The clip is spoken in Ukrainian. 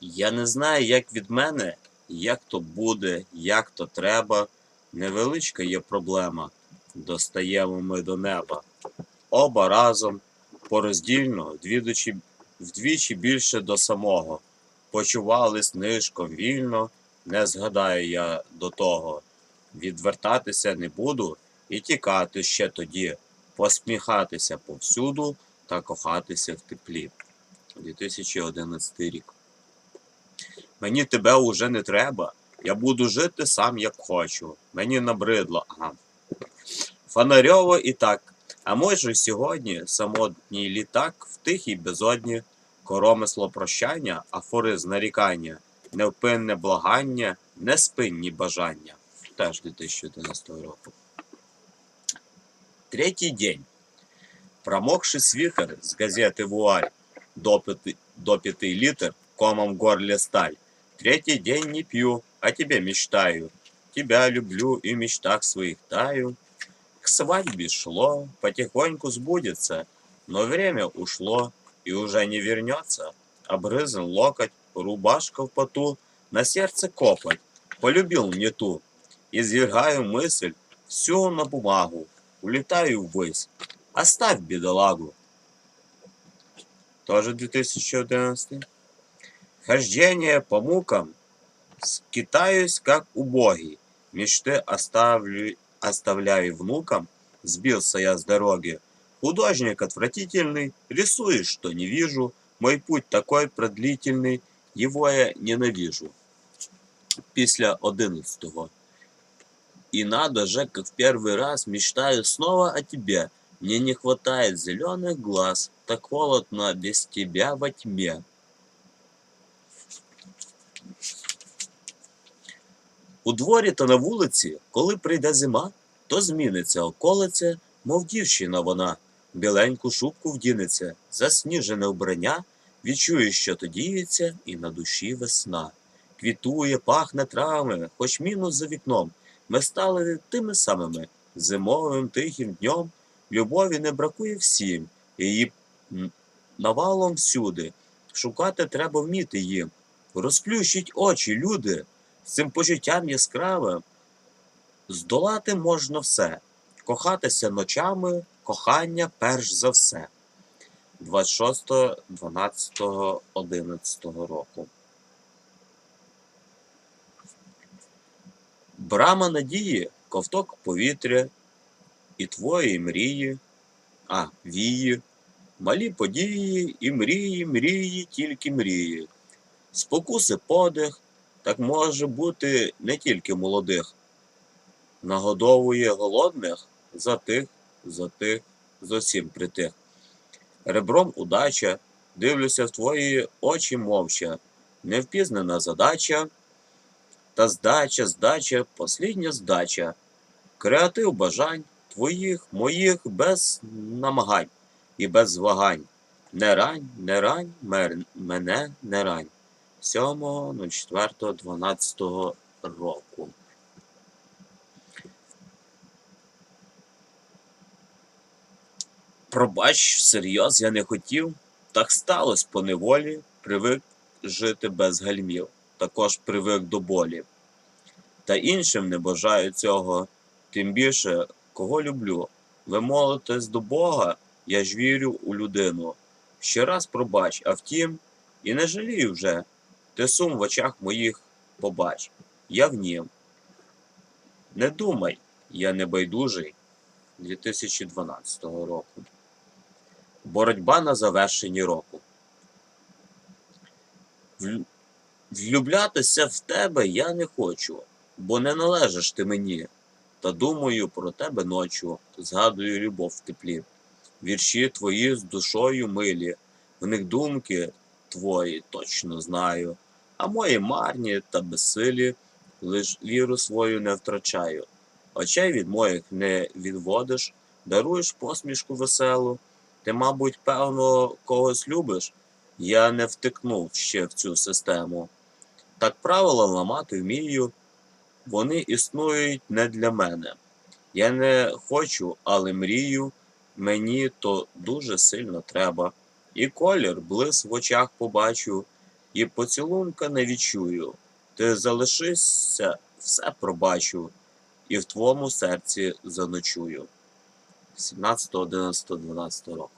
Я не знаю, як від мене, як то буде, як то треба. Невеличка є проблема. Достаємо ми до неба. Оба разом, пороздільно, вдвічі, вдвічі більше до самого. Почувались нишком вільно, не згадаю я до того. Відвертатися не буду і тікати ще тоді, посміхатися повсюду та кохатися в теплі. 2011 рік. Мені тебе уже не треба. Я буду жити сам як хочу. Мені набридло. Ага. Фонарьово і так. А може сьогодні самотній літак в тихій безодні, коромисло прощання, афоризм нарікання, невпинне благання, неспинні бажання. Теж 2011 року. Третій день. Промокший свитер с газеты «Вуаль», допитый, допитый литр, комом в горле сталь. Третий день не пью, о тебе мечтаю. Тебя люблю и в мечтах своих таю. К свадьбе шло, потихоньку сбудется, но время ушло и уже не вернется. Обрызан локоть, рубашка в поту, на сердце копоть. Полюбил не ту. Извергаю мысль всю на бумагу, улетаю ввысь. Оставь бедолагу. Тоже 2011. Хождение по мукам. Скитаюсь, как убогий. Мечты оставлю, оставляю внукам. Сбился я с дороги. Художник отвратительный. Рисуешь, что не вижу. Мой путь такой продлительный. Его я ненавижу. Після 11-го. И надо же, как в первый раз мечтаю снова о тебе. Мне не хватает зеленых глаз, так холодно без тебя во тьме. У дворі та на вулиці, коли прийде зима, то зміниться околиця, мов дівчина вона, біленьку шубку вдінеться, засніжене вбрання, відчує, що то діється, і на душі весна. Квітує, пахне травами, хоч мінус за вікном. Ми стали тими самими зимовим тихим днем. Любові не бракує всім, її навалом всюди. Шукати треба вміти їм. Розплющіть очі, люди, цим почуттям яскравим. Здолати можна все. Кохатися ночами, кохання перш за все. 26, 12, 11 року. Брама надії, ковток повітря, і твої мрії, а вії, малі події і мрії, мрії, тільки мрії. Спокуси подих, так може бути не тільки молодих. Нагодовує голодних за тих, за тих, зовсім притих. Ребром удача, дивлюся в твої очі мовча, невпізнана задача, та здача, здача, послідня здача, креатив бажань твоїх, моїх без намагань і без вагань. Не рань, не рань, мене не рань. 7.04.12 року. Пробач, всерйоз я не хотів. Так сталося по неволі, привик жити без гальмів, також привик до болі. Та іншим не бажаю цього, тим більше, кого люблю. Ви молитесь до Бога, я ж вірю у людину. Ще раз пробач, а втім, і не жалію вже. Ти сум в очах моїх побач. Я в нім. Не думай, я не байдужий 2012 року. Боротьба на завершенні року. Влюблятися в тебе я не хочу, бо не належиш ти мені. Та думаю про тебе ночу, згадую любов в теплі. Вірші твої з душою милі, в них думки твої точно знаю, а мої марні та безсилі, лиш віру свою не втрачаю. Очей від моїх не відводиш, даруєш посмішку веселу. Ти, мабуть, певно, когось любиш. Я не втикнув ще в цю систему. Так правила ламати вмію, вони існують не для мене. Я не хочу, але мрію, мені то дуже сильно треба. І колір блис в очах побачу, і поцілунка не відчую. Ти залишишся, все пробачу, і в твоєму серці заночую. 17, 11, 12 року.